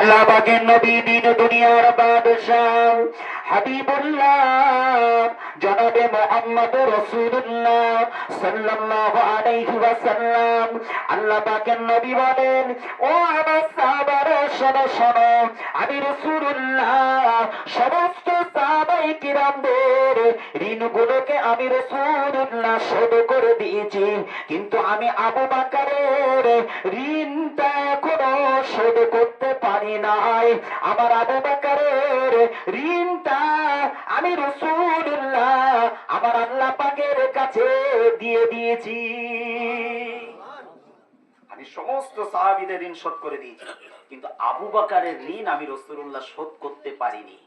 আল্লাহ পাকের নবী দিন দুনিয়ার বাদশাহ হাবিবুল্লাহ জনাবে মোহাম্মদ রসুল্লাহ সাল্লাল্লাহু আলাইহি ওয়াসাল্লাম। আল্লাহ পাকের নবী বলেন, ও আমার সাহাবারা, শোনো শোনো, আমি রসুল্লাহ সমস্ত সাহাবাই কিরামদের ঋণগুলোকে আমি রসুল্লাহ শোধ করে দিয়েছি। কিন্তু আমি আবু বাকারের ঋণটা এখনও শোধ করতে পারি নাই। আমার আবু বাকারের ঋণটা আমি রসুল্লাহ আমার আল্লাহ পাকের কাছে দিয়ে দিয়েছি। আমি সমস্ত সাহাবিদের ঋণ শোধ করে দিয়েছি, কিন্তু আবু বাকারের ঋণ আমি রসুল্লাহ শোধ করতে পারিনি।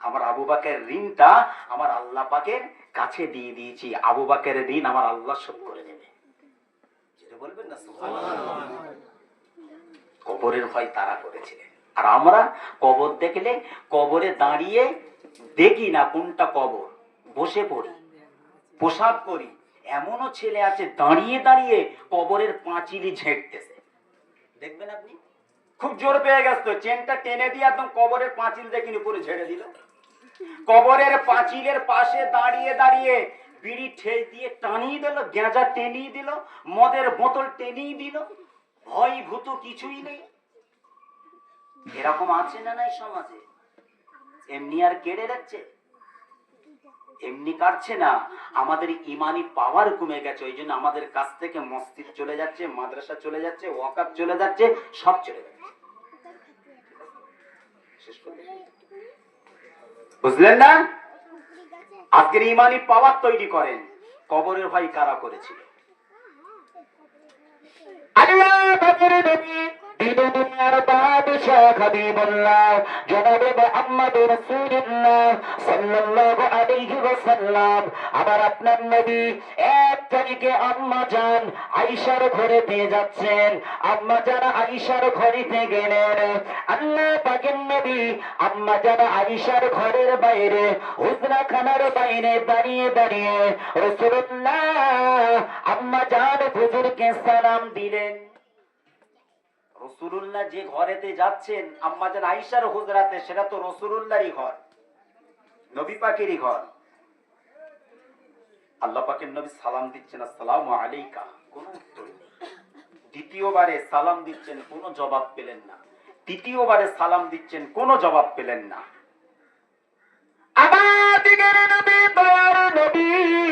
আমার আবু বাকের ঋণটা আমার আল্লাহ পাকের কাছে দিয়ে দিয়েছি। আবু বাকের ঋণ আমার আল্লাহ শোধ করে দেবে। বলবেন না কবরের ভয় তারা করেছিলেন আর আমরা কবর দেখলে কবরে দাঁড়িয়ে দেখি না কোনটা কবর। বসে পড়ি। প্রসাব করি। এমনও ছেলে আছে দাঁড়িয়ে দাঁড়িয়ে কবরের পাঁচিলি ঝেঁকতেছে দেখবেন আপনি? খুব জোর পেয়ে গেছে তো। চেনটা টেনে দিয়ে একদম কবরের পাঁচিল দেখিনি উপরে ঝেড়ে দিল। কবরের পাঁচিলের পাশে দাঁড়িয়ে দাঁড়িয়ে বিড়ি ঠেস দিয়ে টানিয়ে দিল গেঁজা টেনিয়ে দিল, মদের বোতল টেনিয়ে দিল। ভয় ভূত কিছুই নেই। এরকম আছে না নাই সমাজে? এমনি আর কেড়ে যাচ্ছে এমনি কাটছে না। আমাদের ইমানি পাওয়ার কমে গেছে, ওই জন্য আমাদের কাছ থেকে মসজিদ চলে যাচ্ছে, মাদ্রাসা চলে যাচ্ছে ওয়াকাপ চলে যাচ্ছে, সব চলে যাচ্ছে। বুঝলেন না? আজকের ইমানি পাওয়ার তৈরি করেন। কবরের ভাই কারা করেছিল? জনাবে সাল্লাল্লাহু আলাইহি ওয়াসাল্লাম আবার আপনার নবী এক তারিখে আম্মা জান আয়েশার ঘরে পেয়ে যাচ্ছেন। আম্মা জান আয়েশার ঘরেতে গেলেন। আল্লাহ পাকের নবী আম্মা জান আয়েশার ঘরের বাইরে হুজরা খানার বাইরে দাঁড়িয়ে দাঁড়িয়ে রাসূলুল্লাহ আম্মা জান হুজুরকে সালাম দিলেন। রসুল্লাহ যে ঘরেতে যাচ্ছেন, আম্মা জান আইসার হুজরাতে, সেটা তো রসুল্লাহরই ঘর, নবী পাখিরই ঘর। আল্লাহ পাকের নবী সালাম দিচ্ছেন, আসসালাম আলাইকা। কোন উত্তর দ্বিতীয়বারে সালাম দিচ্ছেন, কোনো জবাব পেলেন না। তৃতীয়বারে সালাম দিচ্ছেন, কোনো জবাব পেলেন না। আবার নবী নবী।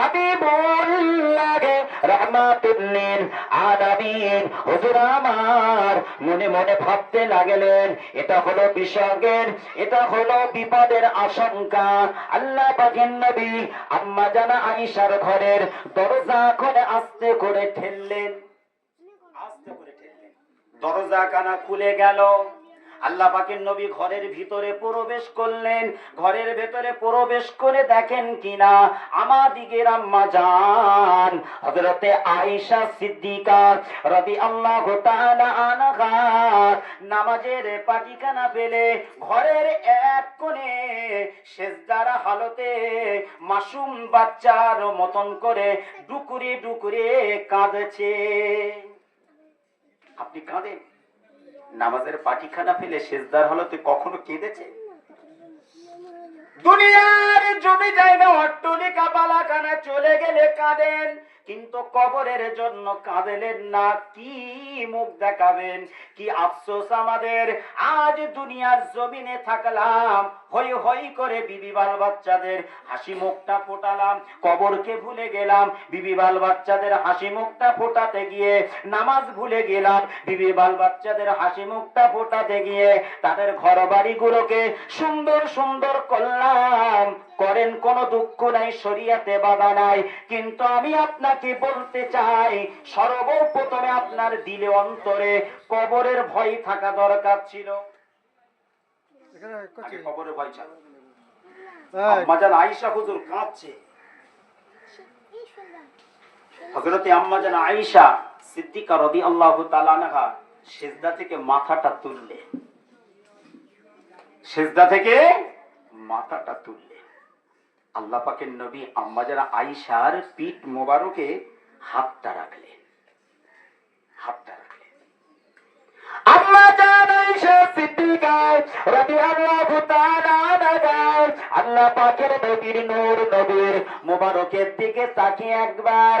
হাবিবুল্লাহ আমার, মনে মনে ভাবতে লাগলেন, এটা হলো বিসর্গের, এটা হলো বিপদের আশঙ্কা। আল্লাহ পাকের আম্মা জানা আয়েশার ঘরের দরজা করে আস্তে করে ঠেললেন। আস্তে করে ঠেললেন। দরজা কানা খুলে গেল। আল্লাহ পাকের নবী ঘরের ভিতরে প্রবেশ করলেন। ঘরের ভেতরে প্রবেশ করে দেখেন কিনা? আমাদিগের আম্মা জান হযরতে আয়েশা সিদ্দিকা তাআলা আনহা নামাজের পাটিখানা পেলে ঘরের এক কোণে সেজদার হালতে মাসুম বাচ্চার মতন করে ডুকুরে ডুকুরে কাঁদছে। আপনি কাঁদেন? নামাজের পাটিখানা ফেলে শেষদার হলতে কখনো কেঁদেছে? দুনিয়ার জমি জায়গা অট্টলিকা, বালাখানা চলে গেলে কাঁদেন, কিন্তু কবরের জন্য কাঁদেলেন না, কি মুখ দেখাবেন, কি আফসোস আমাদের, আজ দুনিয়ার জমিনে থাকলাম হই হই করে বিবি বাল বাচ্চাদের হাসি মুখটা ফোটালাম, কবরকে ভুলে গেলাম, বিবি বাল বাচ্চাদের হাসি মুখটা ফোটাতে গিয়ে নামাজ ভুলে গেলাম, বিবি বাল বাচ্চাদের হাসি মুখটা ফোটাতে গিয়ে তাদের ঘর বাড়িগুলোকে সুন্দর সুন্দর করলাম। করেন কোনো দুঃখ নাই, শরিয়াতে বাধা নাই, কিন্তু আমি আপনাকে বলতে চাই, সর্বপ্রথমে আপনার দিলে অন্তরে কবরের ভয় থাকা দরকার ছিল। আগে কবরের ভয় ছিল আম্মাজান আয়েশা হুজুর কাঁদছে। হযরতে আম্মাজান আয়েশা সিদ্দিকা রাদিয়াল্লাহু তাআলা আনহা সেজদা থেকে মাথাটা তুললে। সেজদা থেকে মাথাটা তুললে। আল্লাহ পাকের নবী আম্মাজান আয়েশার পিঠ মোবারকে হাতটা রাখলেন। হাতটা আয়েশা সিদ্দিকায় রাদিয়াল্লাহু তাআলা আল্লাহ পাখের নবীর নূর নবীর মুবারকের দিকে তাকিয়ে একবার।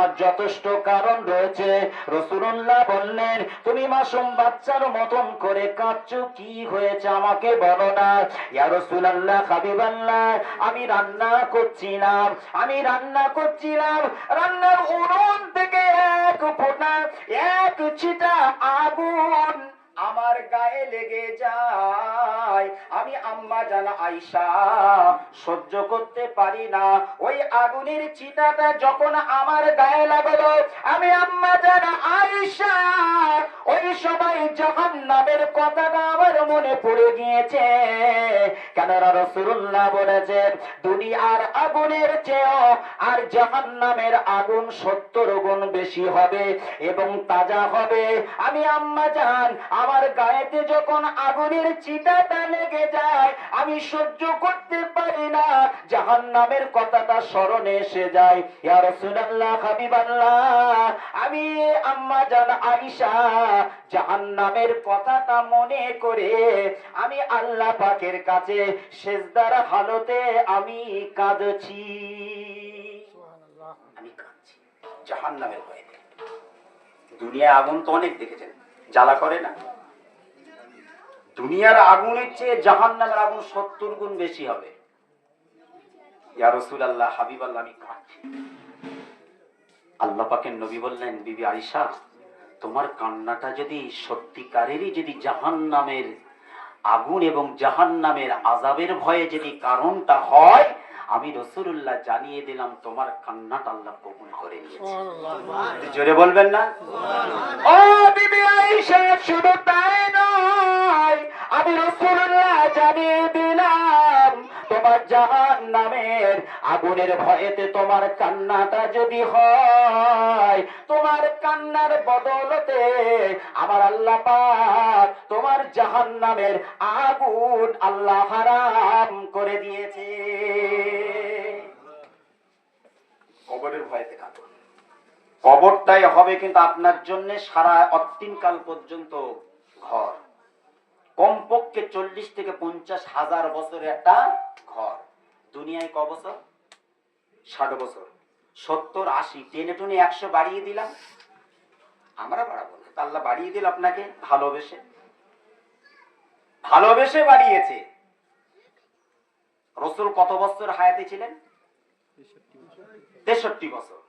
যথেষ্ট কারণ রয়েছে। রসুল্লাহ বললেন, তুমি মাসুম বাচ্চার মতন করে কাঁদছ, কি হয়েছে আমাকে বলো না? ইয়া রসুলাল্লাহ, হাবিবাল্লাহ, আমি রান্না করছিলাম, আমি রান্না করছিলাম। রান্নার উনুন থেকে এক ফোটা, এক ছিটা আগুন আমার গায়ে লেগে যায়। আমি আম্মা জানা আইসা সহ্য করতে পারি না। ওই আগুনের চিতাটা যখন আমার গায়ে লাগল, আমি আম্মা জানা আইসা ওই সময় যখন নামের কথাটা আমার মনে পড়ে গিয়েছে। আগুনের চেয়েও আর জাহান আগুন সত্তর গুণ বেশি হবে এবং তাজা হবে। আমি আম্মা জান, আমার গায়েতে যখন আগুনের চিতাটা লেগে যায়, আমি সহ্য করতে পারি না জাহান নামের কথাটা স্মরণে এসে যায়। ইয়া আমি আম্মা জান আয়েশা জাহান নামের কথাটা মনে করে আমি আল্লাহ পাকের কাছে সেজদার হালতে আমি কাঁদছি। আমি কাঁদছি জাহান নামের ভয়ে দুনিয়ায় আগুন তো অনেক দেখেছেন জ্বালা করে না? দুনিয়ার আগুনের চেয়ে জাহান নামের আগুন সত্তর গুণ বেশি হবে। ইয়া রসুল আল্লাহ হাবিব আল্লাহ আমি কাঁদছি। আল্লাহ পাকের নবী বললেন বিবি আয়েশা তোমার কান্নাটা যদি সত্যিকারেরই যদি জাহান নামের আগুন এবং জাহান নামের আজাবের ভয়ে যদি কারণটা হয় আমি রসুল্লাহ জানিয়ে দিলাম তোমার কান্নাটা আল্লাহ কবুল করে নিয়েছে। জোরে বলবেন না? ও বিবি আয়েশা শুধু তাই নয় আমি রসুল্লাহ জানিয়ে তোমার জাহান নামের আগুনের ভয়েতে তোমার কান্নাটা যদি হয়, তোমার কান্নার বদলতে আমার আল্লাহ পাক তোমার জাহান নামের আগুন আল্লাহ হারাম করে দিয়েছে। কবরের ভয়েতে কবরটাই হবে কিন্তু আপনার জন্য সারা অত্তিমকাল পর্যন্ত ঘর। কমপক্ষে চল্লিশ থেকে পঞ্চাশ হাজার বছরের একটা ঘর। দুনিয়ায় ক বছর? ষাট বছর। সত্তর, আশি, টেনে টুনে একশো বাড়িয়ে দিলাম। আমরা বাড়াবো না। আল্লাহ বাড়িয়ে দিল আপনাকে ভালোবেসে। ভালোবেসে বাড়িয়েছে। রসুল কত বছর হায়াতে ছিলেন? তেষট্টি বছর।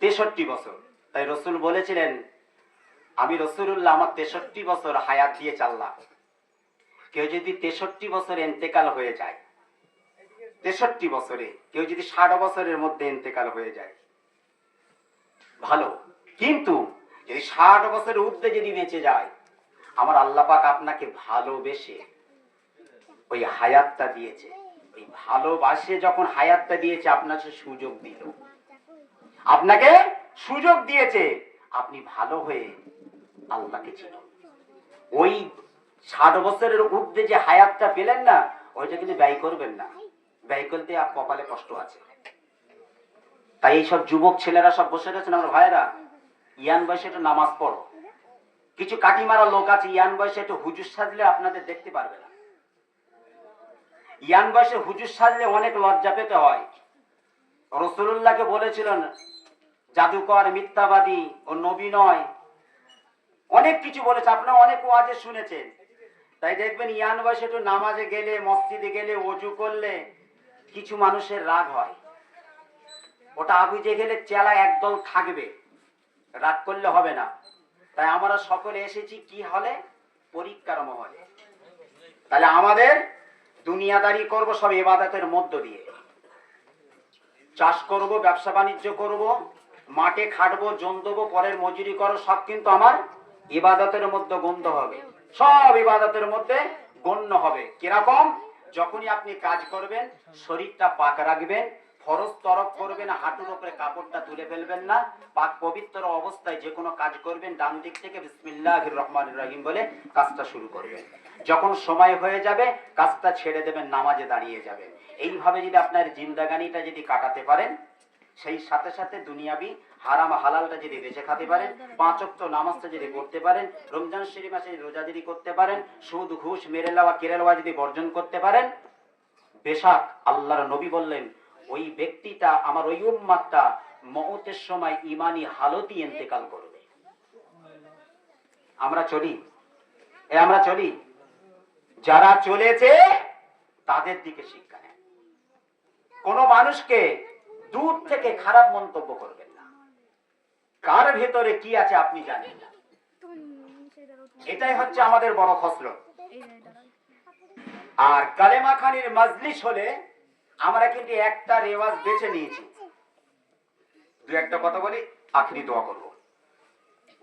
তেষট্টি বছর। তাই রসুল বলেছিলেন আমি রসুল্লাহ আমার তেষট্টি বছর হায়াত দিয়ে চাললাম। কেউ যদি তেষট্টি বছর এন্তেকাল হয়ে যায়, তেষট্টি বছরে, কেউ যদি ষাট বছরের মধ্যে এন্তেকাল হয়ে যায়, ভালো। কিন্তু যদি ষাট বছরের ঊর্ধ্বে যদি বেঁচে যায়, আমার আল্লাহ পাক আপনাকে ভালোবেসে ওই হায়াতটা দিয়েছে। ওই ভালোবাসে যখন হায়াতটা দিয়েছে আপনাকে সুযোগ দিল। আপনাকে সুযোগ দিয়েছে। আপনি ভালো হয়ে আল্লাহকে চিনুন ওই ষাট বছরের ঊর্ধ্বে যে হায়াতটা পেলেন না, ওইটা কিন্তু ব্যয় করবেন না। ব্যয় করতে আর কপালে কষ্ট আছে। তাই এইসব যুবক ছেলেরা সব বসে গেছেন আমার ভাইয়েরা, ইয়ান বয়সে একটু নামাজ পড়ো। কিছু কাটি মারা লোক আছে, ইয়ান বয়সে একটু হুজুর সাজলে আপনাদের দেখতে পারবে না। ইয়ান বয়সে হুজুর সাজলে অনেক লজ্জা পেতে হয়। রসুল্লাহকে বলেছিলেন, জাদুকর মিথ্যাবাদী ও নবী নয় অনেক কিছু বলেছে, আপনারা অনেক ওয়াজে শুনেছেন। তাই দেখবেন ইয়ান বয়সে একটু নামাজে গেলে, মসজিদে গেলে, অজু করলে কিছু মানুষের রাগ হয়। ওটা আগুজে গেলে চেলা একদল থাকবে, রাগ করলে হবে না। তাই আমরা সকলে এসেছি কি হলে? পরীক্ষার মহলে। তাহলে আমাদের দুনিয়াদারি করব, সব এবাদতের মধ্য দিয়ে। চাষ করব, ব্যবসা বাণিজ্য করব, মাঠে খাটবো, জন দেবো, পরের মজুরি করো, সব কিন্তু আমার ইবাদতের মধ্যে গন্ধ হবে। সব ইবাদতের মধ্যে গণ্য হবে। কীরকম? যখনই আপনি কাজ করবেন, শরীরটা পাক রাখবেন, ফরজ তরফ করবেন, হাঁটুর উপরে কাপড়টা তুলে ফেলবেন না, পাক পবিত্র অবস্থায় যে কোনো কাজ করবেন, ডান দিক থেকে বিসমিল্লাহির রহমানির রহিম বলে কাজটা শুরু করবেন। যখন সময় হয়ে যাবে, কাজটা ছেড়ে দেবেন, নামাজে দাঁড়িয়ে যাবেন। এইভাবে যদি আপনার জিন্দাগানিটা যদি কাটাতে পারেন, সেই সাথে সাথে দুনিয়াবি হারাম হালালটা যদি বেঁচে খাতে পারেন পাঁচ অক্ট নামাজটা যদি করতে পারেন, রমজান শরীফ মাসে রোজা যদি করতে পারেন, সুদ, ঘুষ, মেরে লওয়া কেড়ে লওয়া যদি বর্জন করতে পারেন, বেশাক আল্লাহর নবী বললেন, ওই ব্যক্তিটা আমার ওই উম্মাতটা মৌতের সময় ইমানি হালতি ইন্তেকাল করবে। আমরা চলি। এ, আমরা চলি। যারা চলেছে, তাদের দিকে শিক্ষা নেয় কোন মানুষকে দূর থেকে খারাপ মন্তব্য করবেন না কার ভেতরে কি আছে আপনি জানেন? এটাই হচ্ছে আমাদের বড় খসলত আর কালেমা খানির মাজলিস হলে আমরা কিন্তু একটা রেওয়াজ বেছে নিয়েছি। দু একটা কথা বলি, আখরি দোয়া করব।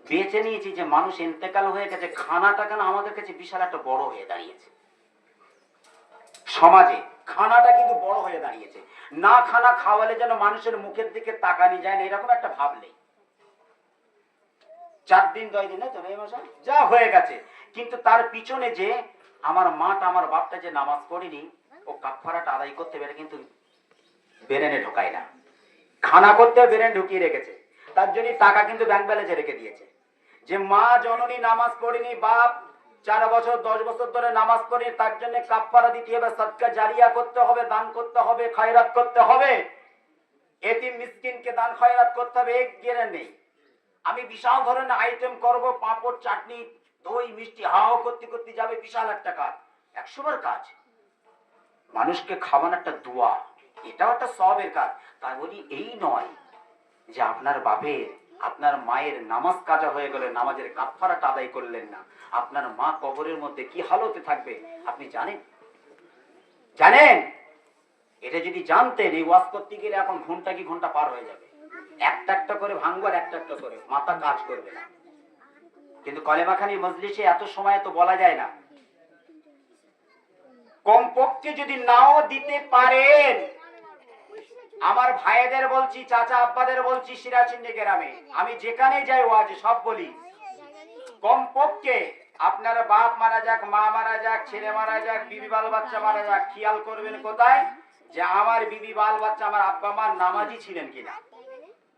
বেছে নিয়েছি যে মানুষ ইন্তেকাল হয়ে গেছে খানাটা কেন আমাদের কাছে বিশাল একটা বড় হয়ে দাঁড়িয়েছে। সমাজে খানাটা কিন্তু বড় হয়ে দাঁড়িয়েছে। না খানা খাওয়ালে যেন মানুষের মুখের দিকে তাকানি যায় না, এরকম একটা ভাব নেই। চার দিন, দশ দিন তো যা হয়ে গেছে। কিন্তু তার পিছনে যে আমার মাটা, আমার বাপটা যে নামাজ পড়িনি, ও কাফারাটা আদায় করতে পেরে কিন্তু বেরেনে ঢোকায় না। খানা করতে বেরেন ঢুকিয়ে রেখেছে। তার জন্য টাকা কিন্তু ব্যাংক ব্যালেন্সে রেখে দিয়েছে। যে মা জননী নামাজ পড়িনি, বাপ চার বছর, দশ বছর ধরে নামাজ পড়ে তার জন্য কাফারা দিতে হবে সৎকা জারিয়া করতে হবে, দান করতে হবে, খয়রাত করতে হবে। এতিম মিসকিনকে দান, খয়রাত করতে হবে এক গেরে নেই। আমি বিশাল ধরনের আইটেম করব, পাঁপড়, চাটনি, দই, মিষ্টি, হাও করতে করতে যাবে বিশাল একটা কাজ। একশো বার কাজ। মানুষকে খাওয়ানো একটা দোয়া, এটাও একটা সবের কাজ। তার বলি, এই নয় যে আপনার বাপের, আপনার মায়ের নামাজ কাজা হয়ে গেলে নামাজের কাফারাটা আদায় করলেন না। আপনার মা কবরের মধ্যে কি হালতে থাকবে, আপনি জানেন? জানেন? এটা যদি জানতেন, এই ওয়াজ করতে গেলে এখন ঘণ্টা কি ঘণ্টা পার হয়ে যাবে। একটা একটা করে ভাঙবো আর একটা একটা করে। মাথা কাজ করবে না। কিন্তু কলেমাখানি মজলিসে এত সময় তো বলা যায় না। কমপক্ষে যদি নাও দিতে পারেন। আমার ভাইদের বলছি, চাচা আব্বাদের বলছি সিরাচিন্নি গ্রামে। আমি যেখানে যাই ও ওয়াজ সব বলি। কমপক্ষে আপনার বাপ মারা যাক, মা মারা যাক, ছেলে মারা যাক, বিবি বাল বাচ্চা মারা যাক, খেয়াল করবেন কোথায়? যে আমার বিবি বাল বাচ্চা আমার আব্বা মা নামাজি ছিলেন কিনা?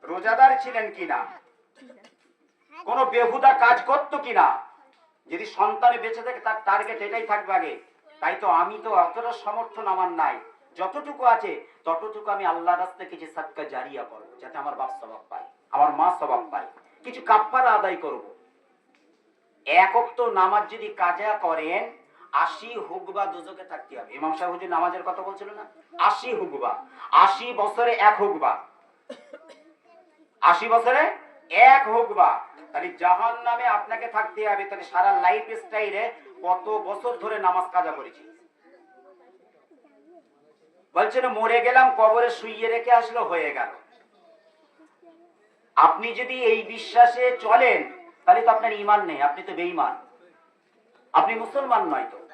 রোজাদার ছিলেন কিনা? কোন বেহুদা কাজ করতো কিনা? যদি সন্তান বেঁচে থাকে, তার টার্গেট এটাই থাকবে আগে। তাই তো আমি তো অতটা সমর্থন আমার নাই। যতটুকু আছে, ততটুকু আমি আল্লাহ রাস্তায় কিছু সাদকা জারিয়া করব, যাতে আমার বাপ স্বভাব পায়, আমার মা স্বভাব পায়। কিছু কাপ্পারা আদায় করব। একক তো নামাজ যদি কাজা করেন, আশি হুকবা দুজকে থাকতে হবে। ইমাম সাহেব নামাজের কথা বলছিল না? আশি হুকবা। আশি বছরে এক হুকবা। আশি বছরে এক হুকবা তাহলে জাহান নামে আপনাকে থাকতে হবে। তাহলে সারা লাইফ স্টাইলে কত বছর ধরে নামাজ কাজা করেছি? বলছেন মরে গেলাম, কবরে শুইয়ে রেখে আসলো, হয়ে গেল। আপনি যদি এই বিশ্বাসে চলেন, তাহলে তো আপনার ইমান নেই, আপনি তো বেঈমান। আপনি মুসলমান নয় তো।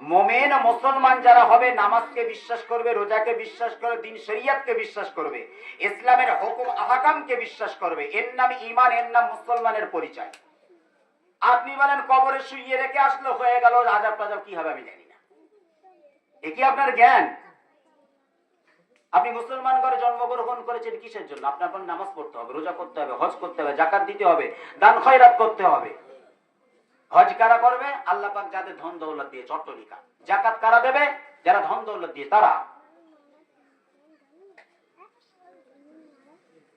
মোমেন মুসলমান যারা হবে, নামাজকে বিশ্বাস করবে, রোজাকে বিশ্বাস করবে, দিন শরিয়াতকে বিশ্বাস করবে, ইসলামের হুকুম, আহকামকে বিশ্বাস করবে। এর নাম ইমান এর নাম মুসলমানের পরিচয়। আপনি বলেন, কবরে শুইয়ে রেখে আসলো, হয়ে গেল, আজাব টাজাব কি হবে আমি জানি না। এ কি আপনার জ্ঞান? আপনি মুসলমান ঘরে জন্মগ্রহণ করেছেন কিসের জন্য? আপনার নামাজ পড়তে হবে, রোজা করতে হবে, হজ করতে হবে, জাকাত দিতে হবে, দান, খয়রাত করতে হবে। হজ কারা করবে? আল্লাহ পাক যাদের ধন দৌলত দিয়ে চট্টলিকা জাকাত কারা দেবে? যারা ধন দৌলত দিয়ে, তারা।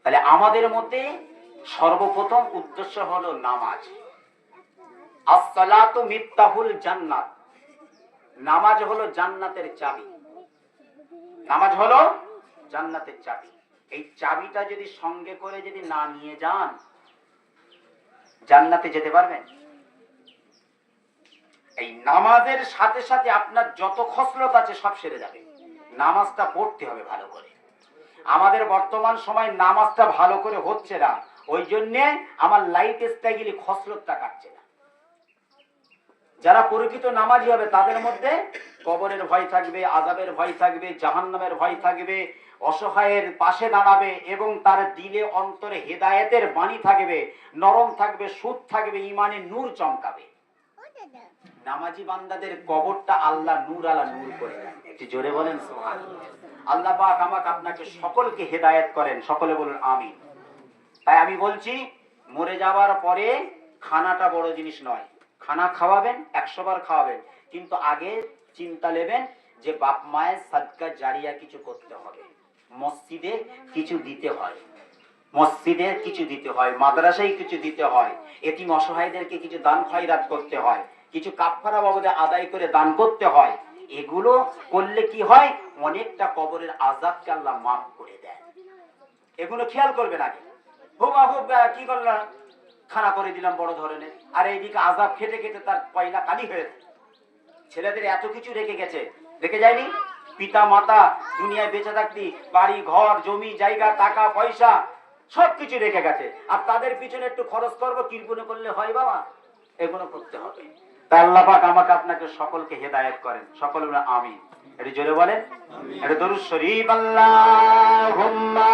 তাহলে আমাদের মধ্যে সর্বপ্রথম উদ্দেশ্য হলো নামাজ। আসসালাতু মিফতাহুল জান্নাত। নামাজ হলো জান্নাতের চাবি। নামাজ হলো জান্নাতের চাবি। এই চাবিটা যদি সঙ্গে করে যদি না নিয়ে যান, জান্নাতে যেতে পারবেন? এই নামাজের সাথে সাথে আপনার যত খসলত আছে সব সেরে যাবে। নামাজটা পড়তে হবে ভালো করে। আমাদের বর্তমান সময় নামাজটা ভালো করে হচ্ছে না। ওই জন্যে আমার লাইফ স্টাইলে খসলতটা কাটছে না। যারা প্রকৃত নামাজি হবে, তাদের মধ্যে কবরের ভয় থাকবে আজাবের ভয় থাকবে, জাহান্নামের ভয় থাকবে, অসহায়ের পাশে দাঁড়াবে এবং তার দিলে অন্তরে হেদায়েতের বাণী থাকবে, নরম থাকবে, সুদ থাকবে ইমানে নূর চমকাবে। নামাজি বান্দাদের কবরটা আল্লাহ নূর আলা নূর করে দেন। একটু জোরে বলেন আল্লাহ পাক আমাকে আপনাকে সকলকে হেদায়েত করেন। সকলে বলুন, আমিন। তাই আমি বলছি, মরে যাওয়ার পরে খানাটা বড় জিনিস নয়। খানা খাওয়াবেন, একশো বার খাওয়াবেন। কিন্তু আগে চিন্তা নেবেন যে বাপ মায়ের সাদকা জারিয়া কিছু করতে হবে। মসজিদে কিছু দিতে হয়। মসজিদে কিছু দিতে হয়, মাদ্রাসায় কিছু দিতে হয়। এটি অসহায়দেরকে কিছু দান খয়রাত করতে হয়। কিছু কাপড়া বাবদে আদায় করে দান করতে হয়। এগুলো করলে কি হয়? অনেকটা কবরের আজাবকে আল্লাহ মাফ করে দেয় এগুলো খেয়াল করবেন আগে। হুবা আহ, কি করলাম খানা করে দিলাম বড় ধরনের। আর এইদিকে আজাব খেতে খেতে তার পয়লা কালি হয়ে ছেলেদের এত কিছু রেখে গেছে। রেখে যায়নি? পিতা মাতা দুনিয়ায় বেঁচে থাকতি বাড়ি ঘর জমি জায়গা টাকা পয়সা সব কিছু রেখে গেছে। আর তাদের পিছনে একটু খরচ করব কিরপুনে করলে হয় বাবা। এগুলো করতে হবে। পাক আমাকে আপনাকে সকলকে হেদায়ত করেন। সকল আমি এটা জোরে বলেন। এটা দরুদ শরীফ, আল্লাহুম্মা।